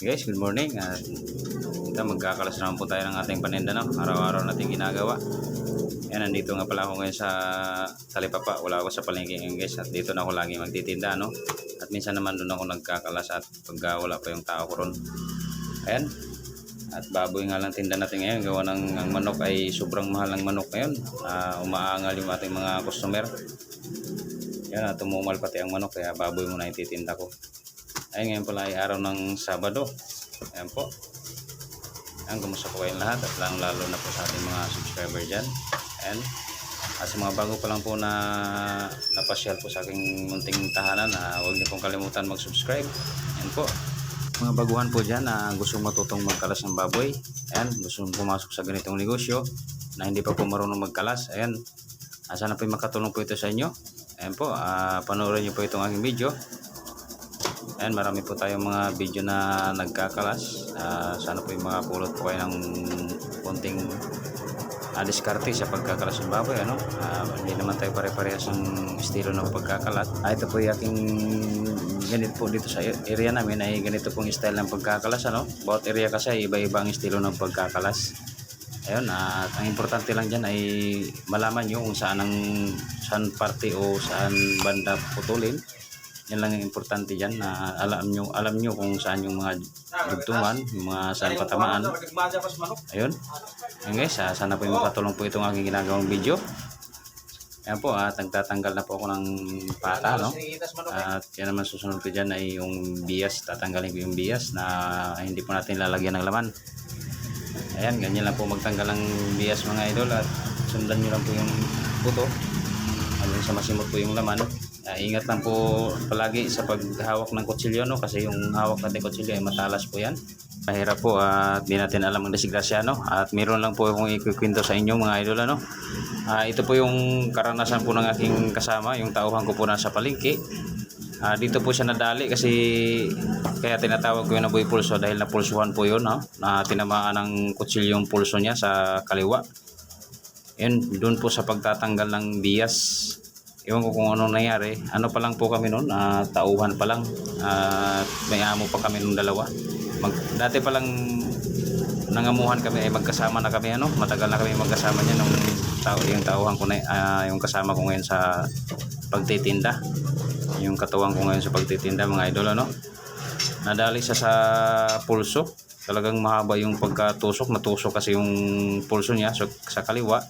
Guys, good morning. At ito, magkakalas naman po tayo ng ating paninda no? Araw-araw natin ginagawa. Yan, nandito nga pala ako ngayon sa Talipapa. Wala ako sa palengke guys. At dito na ako lagi magtitinda, no? At minsan naman doon ako nagkakalas at pag ah, wala pa yung tao ko ron. Ayan. At baboy nga lang tinda natin ngayon. Gawa ng ang manok ay sobrang mahal ng manok ngayon. Ah, umaangal yung ating mga customer. Yan, at tumumal pati ang manok. Kaya baboy muna yung titinda ko. Ay, ngayon pala ay araw ng Sabado. Ayan po. Ayan, kumusta po kayong lahat at lang lalo na po sa ating mga subscriber dyan. Ayan. At sa mga bago pa lang po na napasyal po sa aking munting tahanan, ah, huwag niyo pong kalimutan mag-subscribe. Ayan po. Mga baguhan po dyan na gustong matutong magkalas ng baboy. Ayan, gustong pumasok sa ganitong negosyo na hindi pa po marunong magkalas. Ayan, ah, sana po makatulong po ito sa inyo. Ayan po, ah, panoorin niyo po itong aking video. Ayan, marami po tayong mga video na nagkakalas. Ah, sana po yung mga pulot po kayo ng konting uh, sa pagkakalas ng baboy. Ano? Ah, hindi naman tayo pare-parehas ng estilo ng pagkakalat. Ah, ito po yung aking ganito po dito sa area namin ay ganito pong style ng pagkakalas. Ano? Bawat area kasi iba-iba ang estilo ng pagkakalas. Ayun, at ang importante lang dyan ay malaman nyo kung saan ang saan parte o saan banda putulin yan lang ang importante dyan na alam nyo, alam nyo kung saan yung mga dugtungan, mga saan patamaan. Ayun. Ayun guys, ah, sana po yung makatulong po itong aking ginagawang video. Ayan po, at nagtatanggal na po ako ng pata, no? At yan naman susunod ko dyan ay yung bias, tatanggalin ko yung bias na hindi po natin lalagyan ng laman. Ayan, ganyan lang po magtanggal ng bias mga idol at sundan nyo lang po yung puto. Hanggang sa masimot po yung laman. Ah, ingat lang po palagi sa paghawak ng kutsilyo no kasi yung hawak natin kutsilyo ay matalas po yan. Mahirap po at di natin alam ang disgrasya no at meron lang po akong ikikwento sa inyo mga idol ano. Ah, ito po yung karanasan po ng aking kasama, yung tauhan ko po nasa palengke. Ah, dito po siya nadali kasi kaya tinatawag ko yun na boy pulso dahil napulsuhan po yun no? na tinamaan ng kutsilyo yung pulso niya sa kaliwa. Yun, doon po sa pagtatanggal ng bias Ewan ko kung anong nangyari. Ano pa lang po kami noon, ah, tauhan pa lang. At may amo pa kami nung dalawa. Mag, dati pa lang nangamuhan kami ay magkasama na kami ano, matagal na kami magkasama niya nung tao yung tauhan ko na ah, yung kasama ko ngayon sa pagtitinda. Yung katuwang ko ngayon sa pagtitinda mga idol ano. Nadali siya sa pulso. Talagang mahaba yung pagkatusok, natusok kasi yung pulso niya so, sa kaliwa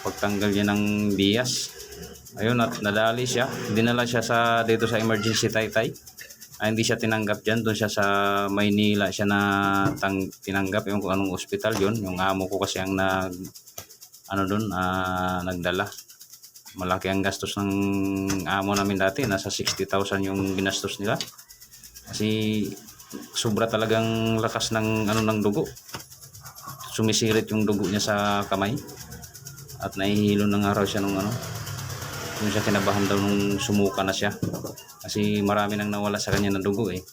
pagtanggal niya ng bias. Ayun at nadali siya. Dinala siya sa dito sa emergency taytay. Ay hindi siya tinanggap dyan. Doon siya sa Maynila siya na tang, tinanggap. Yung kung anong ospital yun. Yung amo ko kasi ang nag ano doon ah, nagdala. Malaki ang gastos ng amo namin dati. Nasa 60,000 yung ginastos nila. Kasi sobra talagang lakas ng ano ng dugo. Sumisirit yung dugo niya sa kamay at nahihilo na nga raw siya nung ano yung siya kinabahan daw nung sumuka na siya. Kasi marami nang nawala sa kanya ng dugo eh.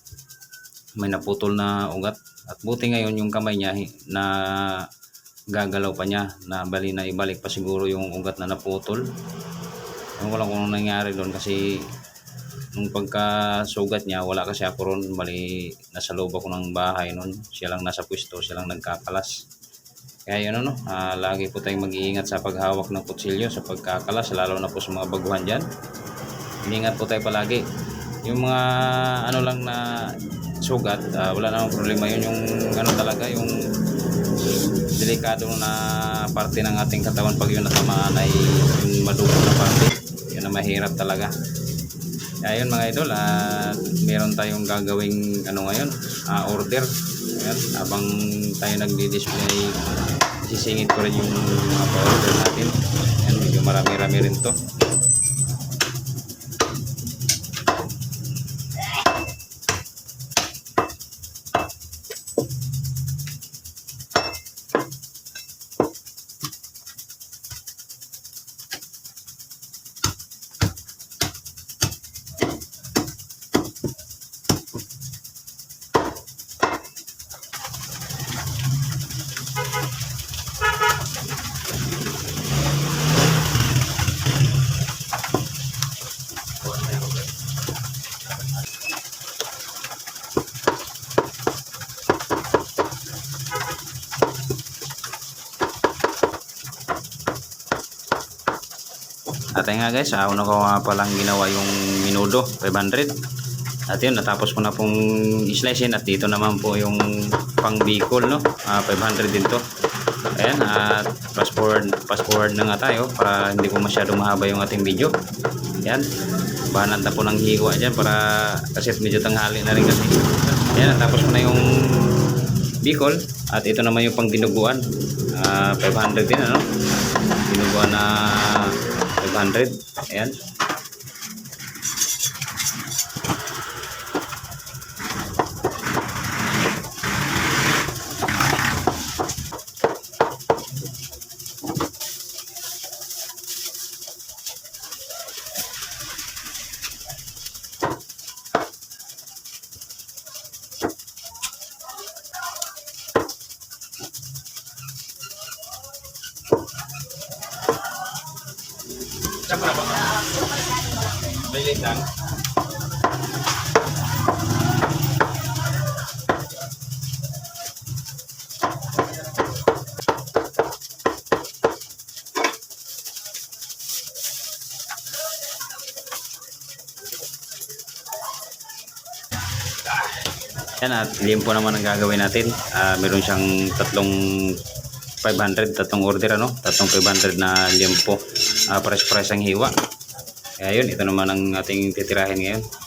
May naputol na ugat. At buti ngayon yung kamay niya na gagalaw pa niya na bali na ibalik pa siguro yung ugat na naputol. Ewan ko lang kung nangyari doon kasi nung pagkasugat niya wala kasi ako ron. Bali nasa loob ako ng bahay noon. Siya lang nasa pwesto siya lang nagkakalas kaya yun ano, ah, lagi po tayong mag-iingat sa paghawak ng kutsilyo sa pagkakalas, lalo na po sa mga baguhan dyan. Ingat po tayo palagi. Yung mga ano lang na sugat, ah, wala namang problema yun. Yung ano talaga, yung delikado na parte ng ating katawan pag yun natamaan ay yung madugo na parte. Yun na mahirap talaga. Kaya yun mga idol, at meron tayong gagawing ano ngayon, ah, order. Ayan, habang tayo nagdi-display, sisingit ko rin yung mga pa-order natin. Ayan, medyo marami-rami rin to. Natin nga guys. Ah, una ko nga palang ginawa yung minudo, 500. At yun, natapos ko na pong slicein at dito naman po yung pang bicol, no? Ah, 500 din to. Ayan, at fast forward, fast forward na nga tayo para hindi po masyadong mahaba yung ating video. Ayan, bahanan na po ng hiwa dyan para kasi medyo tanghali na rin kasi. Ayan, natapos ko na yung bicol at ito naman yung pang dinuguan. Ah, 500 din, ano? Dinuguan na 500. Ayan. Siyempre ba? Bilis lang. Yan at limpo naman ang gagawin natin. Ah, meron siyang tatlong 500, tatlong order ano, tatlong 500 na limpo. Ah, pares-pares ang hiwa. Kaya yun, ito naman ang ating titirahin ngayon.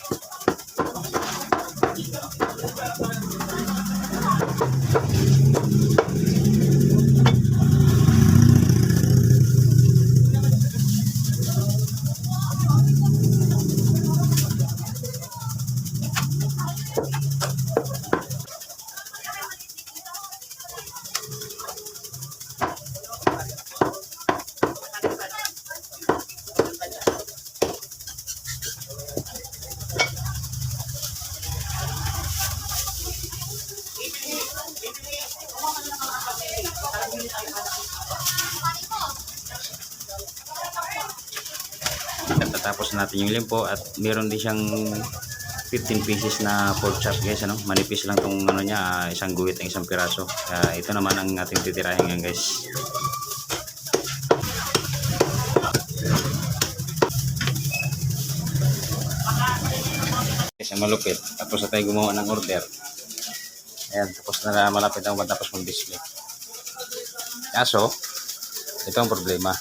Natin yung limpo at meron din siyang 15 pieces na pork chop guys ano? Manipis lang tong ano niya ah, isang guhit ang isang piraso. Kaya ito naman ang ating titirahin ngayon guys. Kasi malupit. Tapos na tayo gumawa ng order. Ayan tapos na malapit ang matapos mag display. Kaso ito ang problema.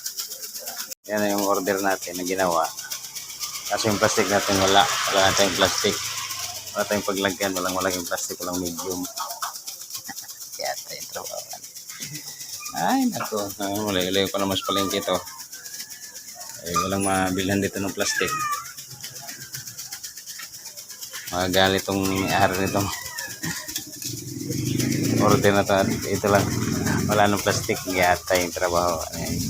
Yan yung order natin na ginawa kasi yung plastic natin wala. Wala na tayong plastic. Wala tayong paglagyan. Walang walang plastic. Walang medium. Kaya tayong trabawan ay nako ah, wala ilayo pa naman sa palengke ito ay walang mabilhan dito ng plastic. Magagalit tong may-ari nitong order na to. Ito lang. Wala nang plastic. Yata yung trabaho. Ayan.